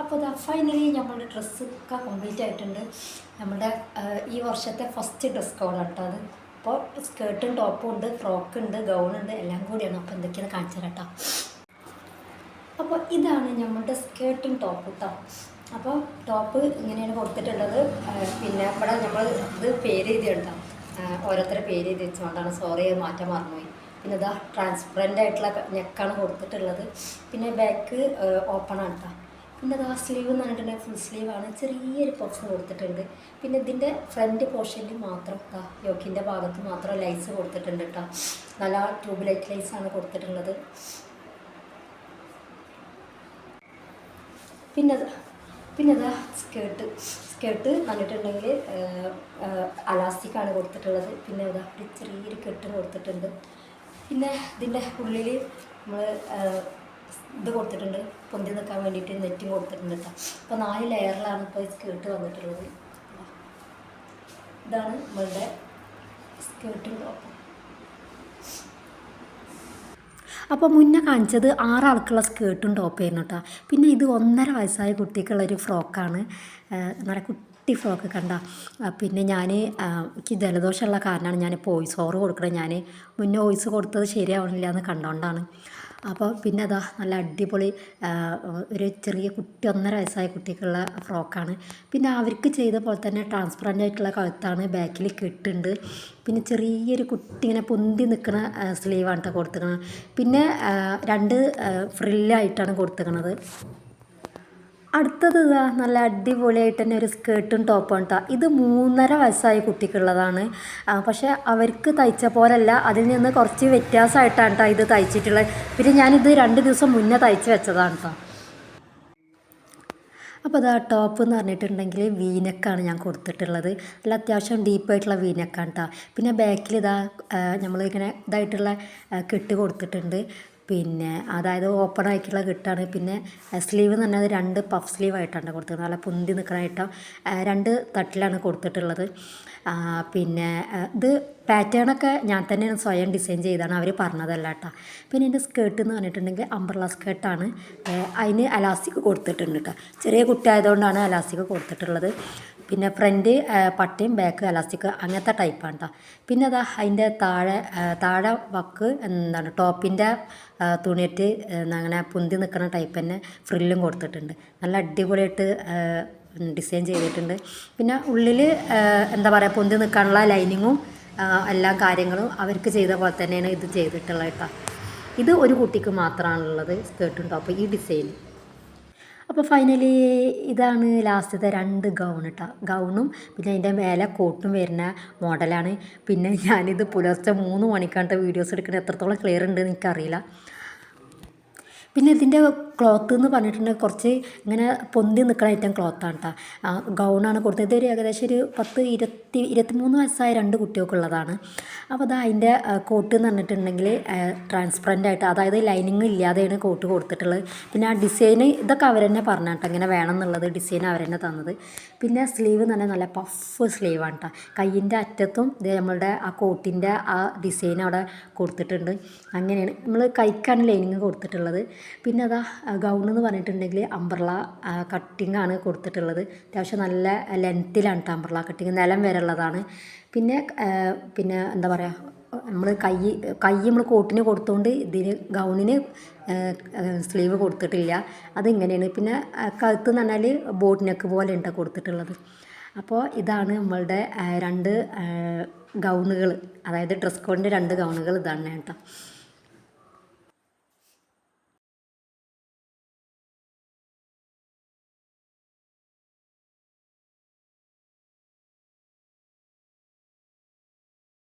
അപ്പോൾ ഇതാ ഫൈനലി നമ്മുടെ ഡ്രസ്സൊക്കെ കംപ്ലീറ്റ് ആയിട്ടുണ്ട്. നമ്മുടെ ഈ വർഷത്തെ ഫസ്റ്റ് ഡ്രസ് കോഡാണ് കേട്ടോ അത്. അപ്പോൾ സ്കേർട്ടും ടോപ്പും ഉണ്ട് ഫ്രോക്ക് ഉണ്ട് ഗൗൺ ഉണ്ട് എല്ലാം കൂടിയാണ്. അപ്പോൾ എന്തൊക്കെയാണ് കാണിച്ചു കേട്ടോ. അപ്പോൾ ഇതാണ് നമ്മുടെ സ്കേർട്ടും ടോപ്പ് കേട്ടോ അപ്പോൾ ടോപ്പ് ഇങ്ങനെയാണ് കൊടുത്തിട്ടുള്ളത്. പിന്നെ ഇവിടെ നമ്മൾ ഇത് പേര് എഴുതിയുണ്ടോ ഓരോരുത്തരെ പേര് എഴുതി വെച്ചുകൊണ്ടാണ് സോറി മാറ്റം മറന്നുപോയി. പിന്നെ ഇതാ ട്രാൻസ്പെറന്റ് ആയിട്ടുള്ള നെക്കാണ് കൊടുത്തിട്ടുള്ളത്. പിന്നെ ബാക്ക് ഓപ്പൺ ആണ് കേട്ടോ പിന്നെ ഇതാ സ്ലീവ് എന്ന് പറഞ്ഞിട്ടുണ്ടെങ്കിൽ ഫുൾ സ്ലീവാണ് ചെറിയൊരു പോർഷൻ കൊടുത്തിട്ടുണ്ട്. പിന്നെ ഇതിന്റെ ഫ്രണ്ട് പോർഷനിൽ മാത്രം ഇതാ യോക്കിന്റെ ഭാഗത്ത് മാത്രം ലൈസ് കൊടുത്തിട്ടുണ്ട് കേട്ടോ നല്ല ട്യൂബ് ലൈറ്റ് ആണ് കൊടുത്തിട്ടുള്ളത്. പിന്നെ പിന്നെ ഇതാ സ്കേർട്ട് സ്കേർട്ട് വന്നിട്ടുണ്ടെങ്കിൽ അലാസ്റ്റിക്കാണ് കൊടുത്തിട്ടുള്ളത്. പിന്നെ ഇതാ ഒരു ചെറിയൊരു കെട്ട് കൊടുത്തിട്ടുണ്ട്. പിന്നെ ഇതിന്റെ ഉള്ളിൽ നമ്മൾ ഇത് കൊടുത്തിട്ടുണ്ട്. പൊന്തി നിൽക്കാൻ വേണ്ടിയിട്ട് നെറ്റും കൊടുത്തിട്ടുണ്ട് കേട്ടോ അപ്പോൾ നാല് ലെയറിലാണ് ഇപ്പോൾ സ്കേർട്ട് വന്നിട്ടുള്ളത്. ഇതാണ് നമ്മളുടെ സ്കേർട്ടും ടോപ്പും. അപ്പോൾ മുന്നേ കാണിച്ചത് ആറാൾക്കുള്ള സ്കേർട്ടും ടോപ്പായിരുന്നു കേട്ടോ പിന്നെ ഇത് ഒന്നര വയസ്സായ കുട്ടിക്കുള്ള ഒരു ഫ്രോക്കാണ് നല്ല കുട്ടി ഫ്രോക്ക് കണ്ട. പിന്നെ ഞാൻ എനിക്ക് ജലദോഷമുള്ള കാരണമാണ് ഞാൻ വോയിസ് ഓവർ കൊടുക്കുന്നത് ഞാൻ മുന്നേ വോയിസ് കൊടുത്തത് ശരിയാവണില്ല എന്ന് കണ്ടുകൊണ്ടാണ് അപ്പോൾ പിന്നെ അതാ നല്ല അടിപൊളി ഒരു ചെറിയ കുട്ടി ഒന്നര വയസ്സായ കുട്ടിക്കുള്ള ഫ്രോക്കാണ്. പിന്നെ അവർക്ക് ചെയ്ത പോലെ തന്നെ ട്രാൻസ്പെറന്റ് ആയിട്ടുള്ള കഴുത്താണ് ബാക്കിൽ കെട്ടുണ്ട്. പിന്നെ ചെറിയൊരു കുട്ടി ഇങ്ങനെ പൊന്തി നിൽക്കുന്ന സ്ലീവാണ് കേട്ടോ പിന്നെ രണ്ട് ഫ്രില്ലായിട്ടാണ് കൊടുത്തിരിക്കുന്നത് അടുത്തത് ഇതാ നല്ല അടിപൊളിയായിട്ട് തന്നെ ഒരു സ്കേർട്ടും ടോപ്പും കേട്ടോ ഇത് മൂന്നര വയസ്സായ കുട്ടിക്കുള്ളതാണ്. പക്ഷെ അവർക്ക് തയ്ച്ച പോലല്ല. അതിൽ നിന്ന് കുറച്ച് വ്യത്യാസമായിട്ടാണ് കേട്ടോ ഇത് തയ്ച്ചിട്ടുള്ളത്. പിന്നെ ഞാനിത് രണ്ട് ദിവസം മുന്നേ തയ്ച്ച് വെച്ചതാണ് അപ്പോൾ ആ ടോപ്പ് എന്ന് പറഞ്ഞിട്ടുണ്ടെങ്കിൽ വീനക്കാണ് ഞാൻ കൊടുത്തിട്ടുള്ളത്. നല്ല അത്യാവശ്യം ഡീപ്പായിട്ടുള്ള വീനക്കാണ് കേട്ടോ പിന്നെ ബാക്കിൽ ഇതാ നമ്മളിങ്ങനെ ഇതായിട്ടുള്ള കെട്ട് കൊടുത്തിട്ടുണ്ട്. പിന്നെ അതായത് ഓപ്പൺ ആയിട്ടുള്ള കിട്ടാണ്. പിന്നെ സ്ലീവ് എന്ന് പറഞ്ഞാൽ രണ്ട് പഫ് സ്ലീവ് ആയിട്ടാണ് കൊടുത്തത് നല്ല പൊന്തി നിൽക്കാനായിട്ട് രണ്ട് തട്ടിലാണ് കൊടുത്തിട്ടുള്ളത്. പിന്നെ ഇത് പാറ്റേണൊക്കെ ഞാൻ തന്നെയാണ് സ്വയം ഡിസൈൻ ചെയ്താണ് അവർ പറഞ്ഞതല്ല കേട്ടോ. പിന്നെ എന്റെ സ്കേർട്ട് എന്ന് പറഞ്ഞിട്ടുണ്ടെങ്കിൽ അംബ്രല സ്കേർട്ടാണ് അതിന് അലാസ്റ്റിക് കൊടുത്തിട്ടുണ്ട് കേട്ടോ. ചെറിയ കുട്ടിയായതുകൊണ്ടാണ് അലാസ്റ്റിക് കൊടുത്തിട്ടുള്ളത്. പിന്നെ ഫ്രണ്ട് പട്ടയും ബാക്ക് അലാസ്റ്റിക് അങ്ങനത്തെ ടൈപ്പാണ് കേട്ടോ പിന്നെ അതാ അതിന്റെ താഴെ താഴെ വക്ക് എന്താണ് ടോപ്പിന്റെ തുണിയിട്ട് അങ്ങനെ പൊന്തി നിൽക്കുന്ന ടൈപ്പ് തന്നെ ഫ്രില്ലും കൊടുത്തിട്ടുണ്ട്. നല്ല അടിപൊളിയായിട്ട് ഡിസൈൻ ചെയ്തിട്ടുണ്ട്. പിന്നെ ഉള്ളിൽ എന്താ പറയുക പൊന്തി നിൽക്കാനുള്ള ലൈനിങ്ങും എല്ലാ കാര്യങ്ങളും അവർക്ക് ചെയ്ത പോലെ തന്നെയാണ് ഇത് ചെയ്തിട്ടുള്ളത് കേട്ടോ ഇത് ഒരു കുട്ടിക്ക് മാത്രമാണുള്ളത് സ്കേർട്ടും ടോപ്പ് ഈ ഡിസൈൻ അപ്പോൾ ഫൈനലി ഇതാണ് ലാസ്റ്റത്തെ രണ്ട് ഗൗൺ കേട്ടോ ഗൗണും പിന്നെ അതിന്റെ മേലെ കോട്ടും വരുന്ന മോഡലാണ് പിന്നെ ഞാനിത് പുലർച്ചെ മൂന്ന് മണിക്കാണ്ട് വീഡിയോസ് എടുക്കുന്നത് എത്രത്തോളം ക്ലിയർ ഉണ്ടെന്ന് എനിക്കറിയില്ല. പിന്നെ ഇതിന്റെ ക്ലോത്ത് എന്ന് പറഞ്ഞിട്ടുണ്ടെങ്കിൽ കുറച്ച് ഇങ്ങനെ പൊന്തി നിൽക്കുന്ന ഐറ്റം ക്ലോത്താണ് കേട്ടോ ഗൗണാണ് കൊടുത്തത്. ഇതൊരു ഏകദേശം ഒരു പത്ത് ഇരുപത്തി ഇരുപത്തിമൂന്ന് വയസ്സായ രണ്ട് കുട്ടികൾക്കുള്ളതാണ്. അപ്പോൾ അത് അതിന്റെ കോട്ട് എന്ന് പറഞ്ഞിട്ടുണ്ടെങ്കിൽ ട്രാൻസ്പെറന്റ് ആയിട്ട് അതായത് ലൈനിങ് ഇല്ലാതെയാണ് കോട്ട് കൊടുത്തിട്ടുള്ളത്. പിന്നെ ആ ഡിസൈന് ഇതൊക്കെ അവർ തന്നെ പറഞ്ഞു കേട്ടോ ഇങ്ങനെ വേണം എന്നുള്ളത് ഡിസൈൻ അവർ തന്നെ തന്നത്. പിന്നെ സ്ലീവ് പറഞ്ഞാൽ നല്ല പഫ് സ്ലീവാണ് കേട്ടോ കയ്യിന്റെ അറ്റത്തും ഇത് നമ്മളുടെ ആ കോട്ടിന്റെ ആ ഡിസൈൻ അവിടെ കൊടുത്തിട്ടുണ്ട്. അങ്ങനെയാണ്. നമ്മൾ കൈക്കാണ് ലൈനിങ് കൊടുത്തിട്ടുള്ളത്. പിന്നെ അതാ ഗൗൺ എന്ന് പറഞ്ഞിട്ടുണ്ടെങ്കിൽ അംബ്രല കട്ടിംഗ് ആണ് കൊടുത്തിട്ടുള്ളത്. അത്യാവശ്യം നല്ല ലെങ്ത്തിലാണ് കേട്ടോ അംബ്രല കട്ടിങ് നിലം വരെ ഉള്ളതാണ് പിന്നെ പിന്നെ എന്താ പറയുക നമ്മൾ കൈ കൈ നമ്മൾ കോട്ടിന് കൊടുത്തുകൊണ്ട് ഇതിന് ഗൗണിന് സ്ലീവ് കൊടുത്തിട്ടില്ല. അതിങ്ങനെയാണ്. പിന്നെ കഴുത്ത് എന്ന് പറഞ്ഞാൽ ബോട്ട് നെക്ക് പോലെ ഉണ്ട് കൊടുത്തിട്ടുള്ളത്. അപ്പോൾ ഇതാണ് നമ്മളുടെ രണ്ട് ഗൗണുകൾ അതായത് ഡ്രസ് കോഡിന്റെ രണ്ട് ഗൗണുകൾ ഇതാണ് കേട്ടോ